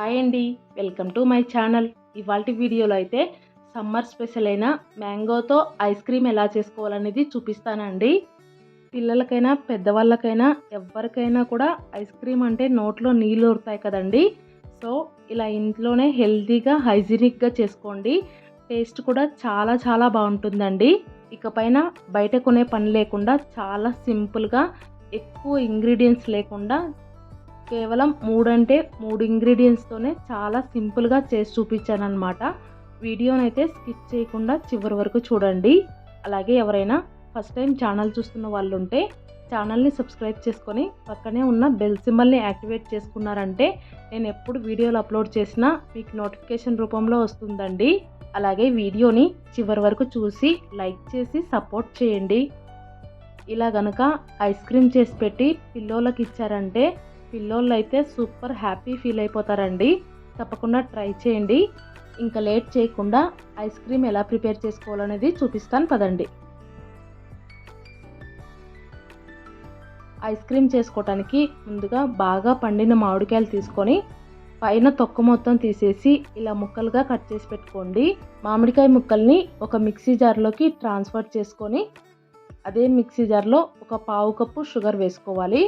Hi అండి welcome to my channel. ఇవాళ వీడియోలో అయితే సమ్మర్ స్పెషల్ అయిన మ్యాంగోతో ఐస్ క్రీమ్ ఎలా చేసుకోవాలనేది చూపిస్తానండి. పిల్లలకైనా పెద్దవాళ్ళకైనా ఎవరికైనా కూడా ఐస్ క్రీమ్ అంటే నోట్లో నీళ్ళు ఊరుతాయి కదండి. సో ఇలా ఇంట్లోనే హెల్తీగా హైజీనిక్గా చేసుకోండి. టేస్ట్ కూడా చాలా చాలా బాగుంటుందండి. ఇకపైన బయట కొనే పని లేకుండా చాలా సింపుల్గా ఎక్కువ ఇంగ్రీడియంట్స్ లేకుండా కేవలం మూడంటే మూడు ఇంగ్రీడియంట్స్తోనే చాలా సింపుల్గా చేసి చూపించాను అనమాట వీడియోనైతే స్కిప్ చేయకుండా చివరి వరకు చూడండి. అలాగే ఎవరైనా ఫస్ట్ టైం ఛానల్ చూస్తున్న వాళ్ళు ఉంటే ఛానల్ని సబ్స్క్రైబ్ చేసుకొని పక్కనే ఉన్న బెల్ సింబల్ని యాక్టివేట్ చేసుకున్నారంటే నేను ఎప్పుడు వీడియోలు అప్లోడ్ చేసినా మీకు నోటిఫికేషన్ రూపంలో వస్తుందండి. అలాగే వీడియోని చివరి వరకు చూసి లైక్ చేసి సపోర్ట్ చేయండి. ఇలా గనక ఐస్ క్రీమ్ చేసి పెట్టి పిల్లోలకి ఇచ్చారంటే పిల్లోళ్ళు అయితే సూపర్ హ్యాపీ ఫీల్ అయిపోతారండి. తప్పకుండా ట్రై చేయండి. ఇంకా లేట్ చేయకుండా ఐస్ క్రీమ్ ఎలా ప్రిపేర్ చేసుకోవాలనేది చూపిస్తాను పదండి. ఐస్ క్రీమ్ చేసుకోవటానికి ముందుగా బాగా పండిన మామిడికాయలు తీసుకొని పైన తొక్క మొత్తం తీసేసి ఇలా ముక్కలుగా కట్ చేసి పెట్టుకోండి. మామిడికాయ ముక్కల్ని ఒక మిక్సీ జార్లోకి ట్రాన్స్ఫర్ చేసుకొని అదే మిక్సీ జార్లో ఒక పావు కప్పు షుగర్ వేసుకోవాలి.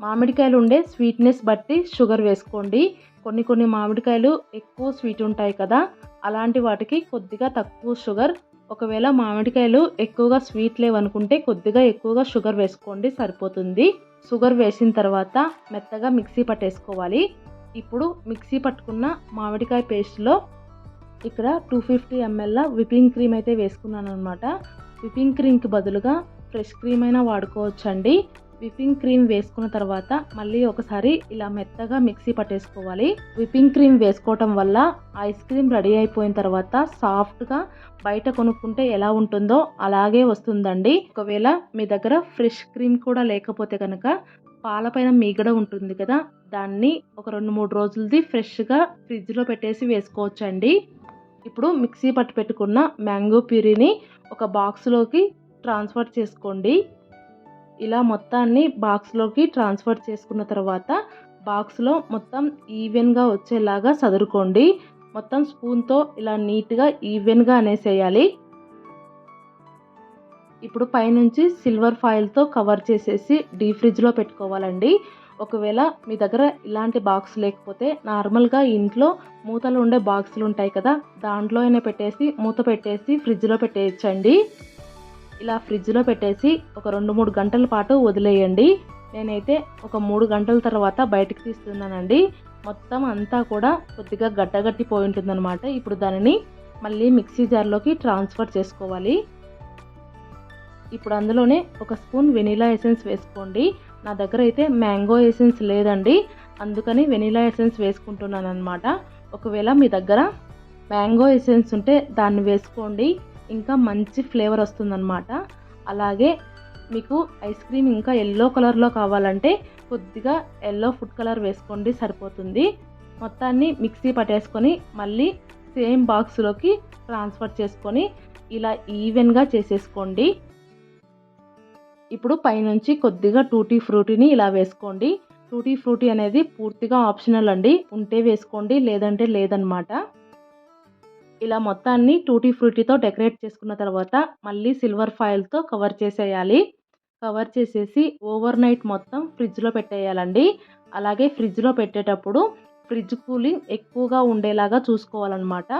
మామిడికాయలు ఉండే స్వీట్నెస్ బట్టి షుగర్ వేసుకోండి. కొన్ని కొన్ని మామిడికాయలు ఎక్కువ స్వీట్ ఉంటాయి కదా అలాంటి వాటికి కొద్దిగా తక్కువ షుగర్. ఒకవేళ మామిడికాయలు ఎక్కువగా స్వీట్ లేవనుకుంటే కొద్దిగా ఎక్కువగా షుగర్ వేసుకోండి సరిపోతుంది. షుగర్ వేసిన తర్వాత మెత్తగా మిక్సీ పట్టేసుకోవాలి. ఇప్పుడు మిక్సీ పట్టుకున్న మామిడికాయ పేస్ట్లో ఇక్కడ two fifty ml whipping cream అయితే వేసుకున్నాను అనమాట విపింగ్ క్రీమ్కి బదులుగా ఫ్రెష్ క్రీమ్ అయినా వాడుకోవచ్చండి. విపింగ్ క్రీమ్ వేసుకున్న తర్వాత మళ్ళీ ఒకసారి ఇలా మెత్తగా మిక్సీ పట్టేసుకోవాలి. విపింగ్ క్రీమ్ వేసుకోవటం వల్ల ఐస్ క్రీమ్ రెడీ అయిపోయిన తర్వాత సాఫ్ట్గా బయట కొనుక్కుంటే ఎలా ఉంటుందో అలాగే వస్తుందండి. ఒకవేళ మీ దగ్గర ఫ్రెష్ క్రీమ్ కూడా లేకపోతే కనుక పాలపైన మీగడ ఉంటుంది కదా దాన్ని ఒక రెండు మూడు రోజులది ఫ్రెష్గా ఫ్రిడ్జ్లో పెట్టేసి వేసుకోవచ్చండి. ఇప్పుడు మిక్సీ పట్టు పెట్టుకున్న మ్యాంగో ప్యూరీని ఒక బాక్స్లోకి ట్రాన్స్ఫర్ చేసుకోండి. ఇలా మొత్తాన్ని బాక్స్లోకి ట్రాన్స్ఫర్ చేసుకున్న తర్వాత బాక్స్లో మొత్తం ఈవెన్గా వచ్చేలాగా సదురుకోండి. మొత్తం స్పూన్తో ఇలా నీట్గా ఈవెన్గా అనేసేయాలి. ఇప్పుడు పైనుంచి సిల్వర్ ఫాయిల్తో కవర్ చేసేసి డీ ఫ్రిడ్జ్లో పెట్టుకోవాలండి. ఒకవేళ మీ దగ్గర ఇలాంటి బాక్స్ లేకపోతే నార్మల్గా ఇంట్లో మూతలు ఉండే బాక్సులు ఉంటాయి కదా దాంట్లో అయినా పెట్టేసి మూత పెట్టేసి ఫ్రిడ్జ్లో పెట్టేయచ్చండి. ఇలా ఫ్రిడ్జ్లో పెట్టేసి ఒక రెండు మూడు గంటల పాటు వదిలేయండి. నేనైతే ఒక మూడు గంటల తర్వాత బయటకు తీస్తున్నానండి. మొత్తం అంతా కూడా కొద్దిగా గడ్డగట్టిపోయి ఉంటుందన్నమాట. ఇప్పుడు దానిని మళ్ళీ మిక్సీ జార్లోకి ట్రాన్స్ఫర్ చేసుకోవాలి. ఇప్పుడు అందులోనే ఒక స్పూన్ వెనీలా ఎసెన్స్ వేసుకోండి. నా దగ్గర అయితే మ్యాంగో ఎసెన్స్ లేదండి. అందుకని వెనీలా ఎసెన్స్ వేసుకుంటున్నాను అనమాట ఒకవేళ మీ దగ్గర మ్యాంగో ఎసెన్స్ ఉంటే దాన్ని వేసుకోండి. ఇంకా మంచి ఫ్లేవర్ వస్తుందన్నమాట. అలాగే మీకు ఐస్ క్రీమ్ ఇంకా ఎల్లో కలర్లో కావాలంటే కొద్దిగా ఎల్లో ఫుడ్ కలర్ వేసుకోండి సరిపోతుంది. మొత్తాన్ని మిక్సీ పట్టేసుకొని మళ్ళీ సేమ్ బాక్స్లోకి ట్రాన్స్ఫర్ చేసుకొని ఇలా ఈవెన్గా చేసేసుకోండి. ఇప్పుడు పైనుంచి కొద్దిగా టూటీ ఫ్రూటీని ఇలా వేసుకోండి. టూటీ ఫ్రూటీ అనేది పూర్తిగా ఆప్షనల్ అండి. ఉంటే వేసుకోండి లేదంటే లేదనమాట ఇలా మొత్తాన్ని టూటీ ఫ్రూటీతో డెకరేట్ చేసుకున్న తర్వాత మళ్ళీ సిల్వర్ ఫాయిల్తో కవర్ చేసేయాలి. కవర్ చేసేసి ఓవర్ నైట్ మొత్తం ఫ్రిడ్జ్లో పెట్టేయాలండి. అలాగే ఫ్రిడ్జ్లో పెట్టేటప్పుడు ఫ్రిడ్జ్ కూలింగ్ ఎక్కువగా ఉండేలాగా చూసుకోవాలన్నమాట.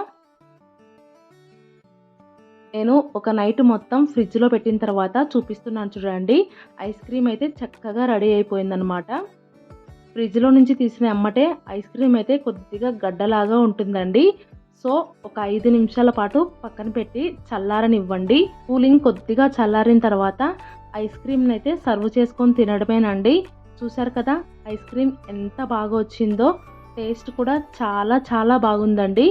నేను ఒక నైట్ మొత్తం ఫ్రిడ్జ్లో పెట్టిన తర్వాత చూపిస్తున్నాను చూడండి. ఐస్ క్రీమ్ అయితే చక్కగా రెడీ అయిపోయిందనమాట ఫ్రిడ్జ్లో నుంచి తీసిన అమ్మటే ఐస్ క్రీమ్ అయితే కొద్దిగా గడ్డలాగా ఉంటుందండి. సో ఒక ఐదు నిమిషాల పాటు పక్కన పెట్టి చల్లారనివ్వండి. కూలింగ్ కొద్దిగా చల్లారిన తర్వాత ఐస్ క్రీమ్ని అయితే సర్వ్ చేసుకొని తినడమేనండి. చూసారు కదా ఐస్ క్రీమ్ ఎంత బాగా వచ్చిందో టేస్ట్ కూడా చాలా చాలా బాగుందండి.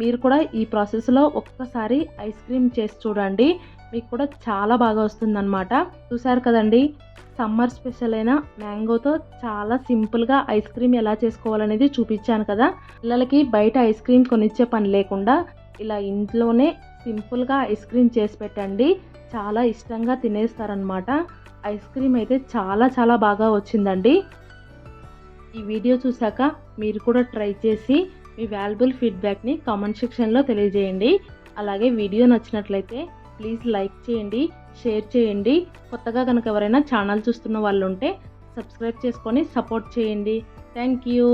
మీరు కూడా ఈ ప్రాసెస్లో ఒక్కసారి ఐస్ క్రీమ్ చేసి చూడండి. మీకు కూడా చాలా బాగా వస్తుందన్నమాట. చూసారు కదండి సమ్మర్ స్పెషల్ అయిన మ్యాంగోతో చాలా సింపుల్గా ఐస్ క్రీమ్ ఎలా చేసుకోవాలనేది చూపించాను కదా. పిల్లలకి బయట ఐస్ క్రీమ్ కొనిచ్చే పని లేకుండా ఇలా ఇంట్లోనే సింపుల్గా ఐస్ క్రీమ్ చేసి పెట్టండి. చాలా ఇష్టంగా తినేస్తారనమాట ఐస్ క్రీమ్ అయితే చాలా చాలా బాగా వచ్చిందండి. ఈ వీడియో చూశాక మీరు కూడా ట్రై చేసి మీ వాల్యుబుల్ ఫీడ్బ్యాక్ని కామెంట్ సెక్షన్లో తెలియజేయండి. అలాగే వీడియో నచ్చినట్లయితే ప్లీజ్ లైక్ చేయండి షేర్ చేయండి. కొత్తగా కనుక ఎవరైనా ఛానల్ చూస్తున్న వాళ్ళు ఉంటే సబ్స్క్రైబ్ చేసుకొని సపోర్ట్ చేయండి. Thank you.